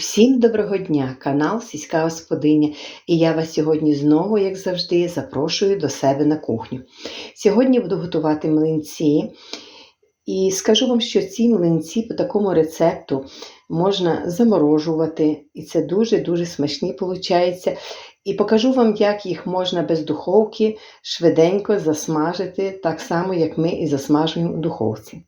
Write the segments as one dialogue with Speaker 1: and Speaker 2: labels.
Speaker 1: Усім доброго дня, канал Сільська Господиня, і я вас сьогодні знову, як завжди, запрошую до себе на кухню. Сьогодні буду готувати млинці, і скажу вам, що ці млинці по такому рецепту можна заморожувати, і це дуже-дуже смачні виходить. І покажу вам, як їх можна без духовки швиденько засмажити, так само, як ми і засмажуємо у духовці.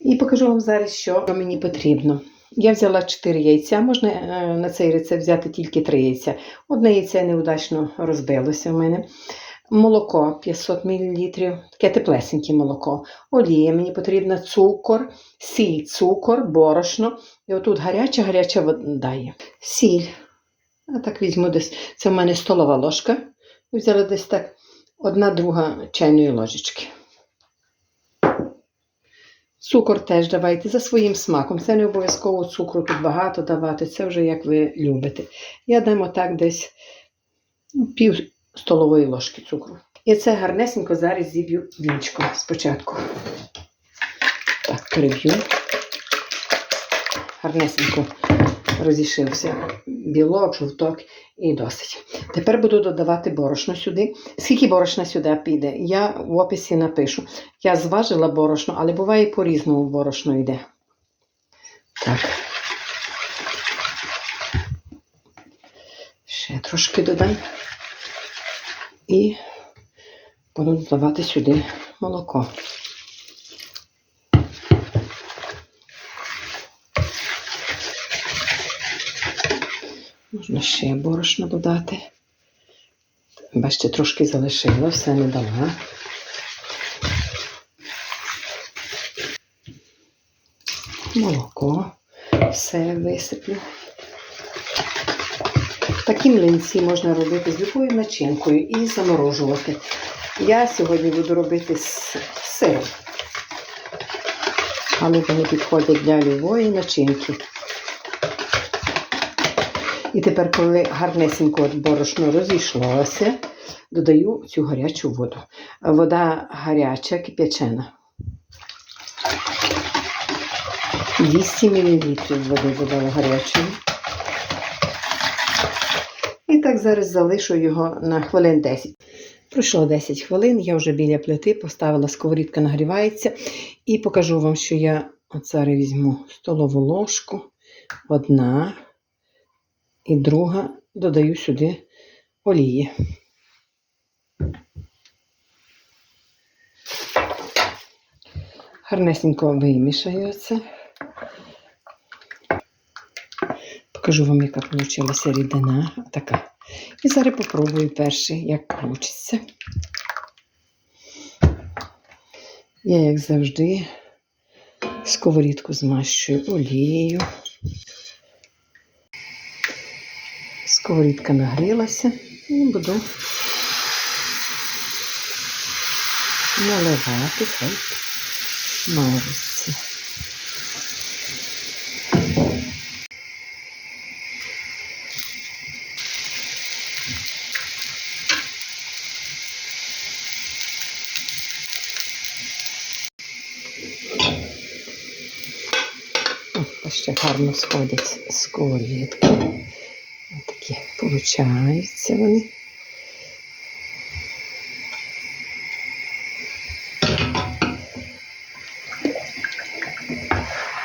Speaker 1: І покажу вам зараз, що мені потрібно. Я взяла 4 яйця, можна е, на цей рецепт взяти тільки 3 яйця. Одне яйце неудачно розбилося в мене. Молоко 500 мл, таке теплесеньке молоко. Олія мені потрібна, цукор, сіль, цукор, борошно. І отут гаряча-гаряча вода є. Сіль. А так візьму десь. Це в мене столова ложка. Взяла десь так одна друга чайної ложечки. Цукор теж давайте за своїм смаком. Це не обов'язково цукру тут багато давати, це вже як ви любите. Я дам отак десь ну, пів столової ложки цукру. І це гарнесенько зараз зіб'ю вінчиком спочатку. Так, переб'ю. Гарнесенько розійшився білок, жовток і досить. Тепер буду додавати борошно сюди. Скільки борошна сюди піде? Я в описі напишу. Я зважила борошно, але буває по-різному борошно йде. Так. Ще трошки додам. І буду додавати сюди молоко. Можна ще борошно додати. Бачите, трошки залишила, все не дала. Молоко, все висиплю. Такі млинці можна робити з любою начинкою і заморожувати. Я сьогодні буду робити з сиром. Але вони підходять для любої начинки. І тепер, коли гарнесенько борошно розійшлося, додаю цю гарячу воду. Вода гаряча, кип'ячена. 200 мл води додала гарячої. І так зараз залишу його на хвилин 10. Пройшло 10 хвилин, я вже біля плити поставила сковорідка нагрівається. І покажу вам, що я зараз візьму столову ложку. Одна. І друга додаю сюди олії. Гарнесенько вимішаю це. Покажу вам, яка вийшла рідина. Така. І зараз попробую перший, як вийде. Я, як завжди, сковорідку змащую олією. Сковорідка нагрілася і буду наливати хай мариться. Ще гарно сходять сковорідки. Получаються вони.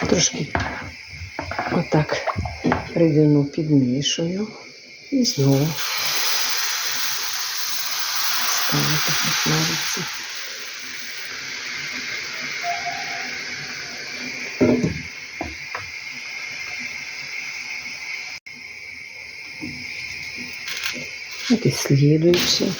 Speaker 1: Трошки отак рідину підмішую і знову ставити смажиться. От і слідуючий.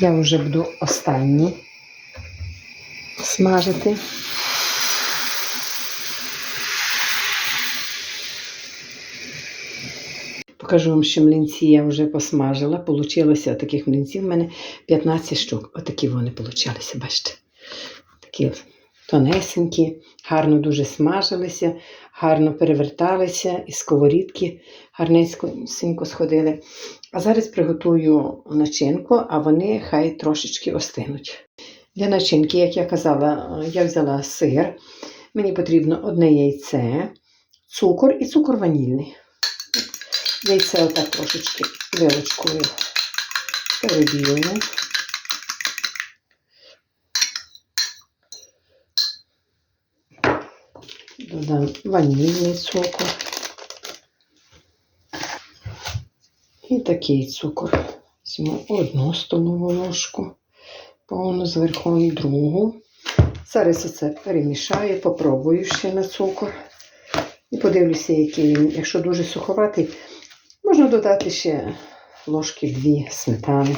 Speaker 1: Я вже буду останні смажити. Покажу вам, що млинці я вже посмажила. Получилося таких млинців у мене 15 штук. Отакі вони получалися, бачите. Такі тонесенькі, гарно дуже смажилися, гарно переверталися, і сковорідки гарненько сходили. А зараз приготую начинку, а вони хай трошечки остинуть. Для начинки, як я казала, я взяла сир. Мені потрібно одне яйце, цукор і цукор ванільний. Яйце отак трошечки вилочкою переб'ємо. Додам ванільний цукор. І такий цукор. Візьму одну столову ложку, повну зверху і другу. Зараз оце перемішаю, попробую ще на цукор. І подивлюся, який він. Якщо дуже суховатий, можна додати ще ложки дві сметани.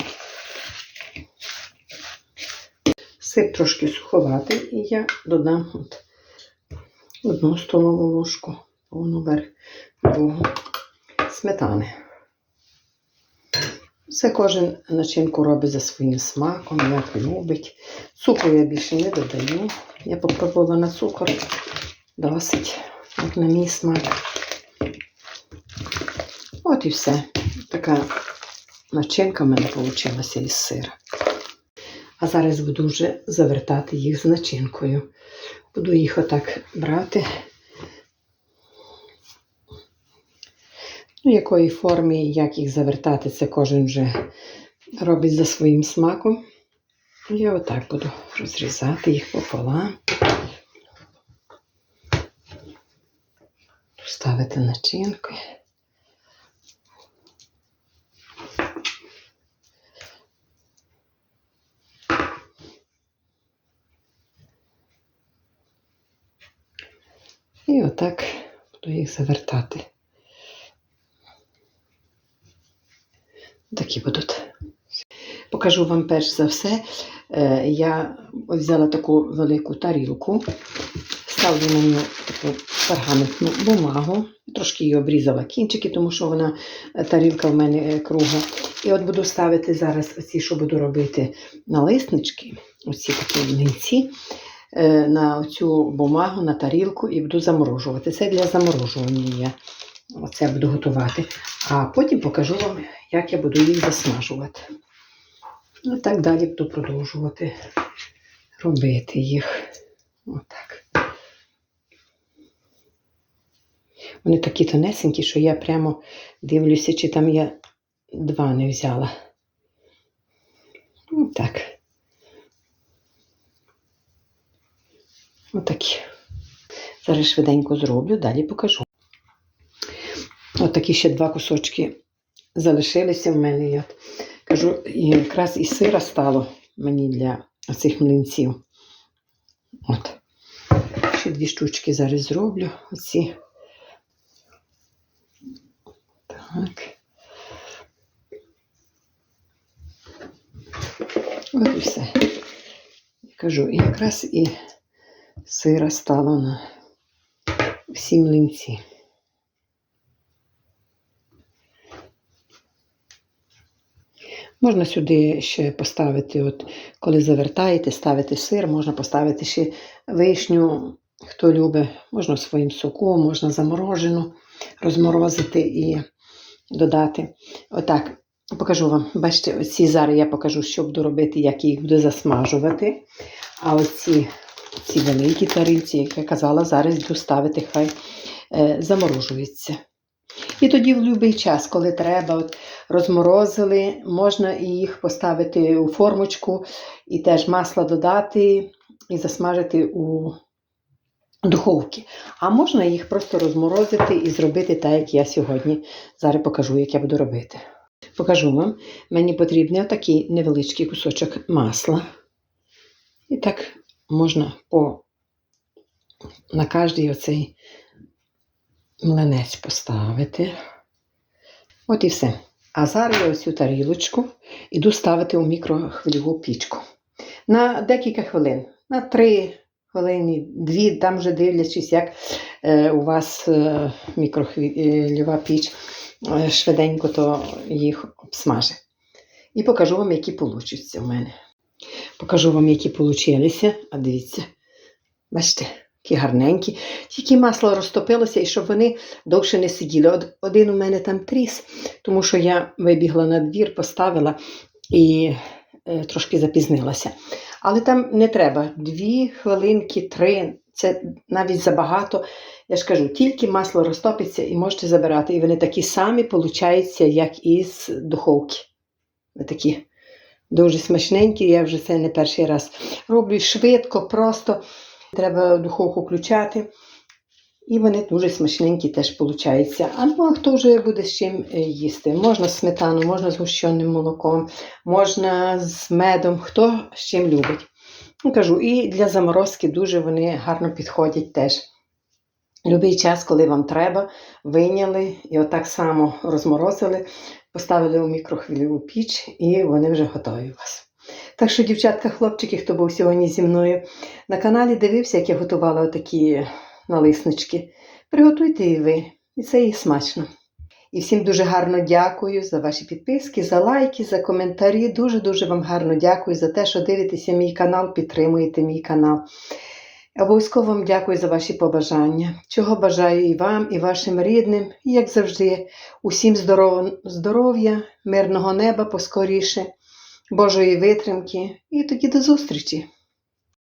Speaker 1: Сир трошки суховатий, і я додам от одну столову ложку, повну верх другу сметани. Це кожен начинку робить за своїм смаком, як любить. Цукру я більше не додаю. Я попробувала на цукор досить, от на мій смак. От і все. Така начинка в мене вийшла із сира. А зараз буду вже завертати їх з начинкою. Буду їх отак брати. Ну, якої формі, як їх завертати, це кожен вже робить за своїм смаком. Я отак буду розрізати їх пополам. Ставити начинку. І отак буду їх завертати. Такі будуть. Покажу вам перш за все. Е, Я взяла таку велику тарілку, ставлю на нього таку пергаментну бумагу, трошки її обрізала кінчики, тому що вона е, тарілка в мене е, круга. І от буду ставити зараз оці, що буду робити налиснички, оці такі млинці, е, на цю бумагу, на тарілку і буду заморожувати. Це для заморожування я оце буду готувати. А потім покажу вам, як я буду їх засмажувати. І так далі буду продовжувати робити їх. Отак. Вони такі тонесенькі, що я прямо дивлюся, чи там я два не взяла. Отак. Отакі. Зараз швиденько зроблю, далі покажу. Отакі ще два кусочки залишилися в мене. Я кажу, і якраз і сира стало мені для оцих млинців. От. Ще дві штучки зараз зроблю. Оці. Так. От і все. Кажу, і якраз і сира стало на всі млинці. Можна сюди ще поставити, от, коли завертаєте, ставите сир, можна поставити ще вишню, хто любить, можна своїм соку, можна заморожену розморозити і додати. Отак, покажу вам. Бачите, оці зараз я покажу, що буду робити, як їх буду засмажувати. А оці ці великі тарілці, як я казала, зараз буду ставити, хай е, заморожуються. І тоді в будь-який час, коли треба, от, розморозили, можна їх поставити у формочку, і теж масло додати і засмажити у духовці. А можна їх просто розморозити і зробити так, як я сьогодні. Зараз покажу, як я буду робити. Покажу вам, мені потрібен такий невеличкий кусочок масла. І так можна по на кожний оцей млинець поставити. От і все. А зараз я оцю тарілочку іду ставити у мікрохвильову пічку. На декілька хвилин, на три хвилини, дві, там вже дивлячись, як е, у вас е, мікрохвильова піч е, швиденько то їх обсмаже. І покажу вам, які получаться у мене. Покажу вам, які получилися. А дивіться, бачите, які гарненькі. Тільки масло розтопилося, і щоб вони довше не сиділи. Од- Один у мене там тріс, тому що я вибігла на двір, поставила і е, трошки запізнилася. Але там не треба дві хвилинки, три. Це навіть забагато. Я ж кажу, тільки масло розтопиться і можете забирати. І вони такі самі получаються, як із духовки. Такі дуже смачненькі, я вже це не перший раз роблю швидко, просто треба духовку включати. І вони дуже смачненькі теж получаються. А ну хто вже буде з чим е, їсти? Можна з сметану, можна з гущеним молоком, можна з медом, хто з чим любить. Ну, кажу, і для заморозки дуже вони гарно підходять теж. Любий час, коли вам треба, вийняли і отак само розморозили, поставили у мікрохвильову піч, і вони вже готові у вас. Так що, дівчатка, хлопчики, хто був сьогодні зі мною на каналі, дивився, як я готувала такі налиснички. Приготуйте і ви, і це і смачно. І всім дуже гарно дякую за ваші підписки, за лайки, за коментарі. Дуже-дуже вам гарно дякую за те, що дивитеся мій канал, підтримуєте мій канал. Обов'язково вам дякую за ваші побажання. Чого бажаю і вам, і вашим рідним, і, як завжди, усім здоров... здоров'я, мирного неба поскоріше, Божої витримки. І тоді до зустрічі!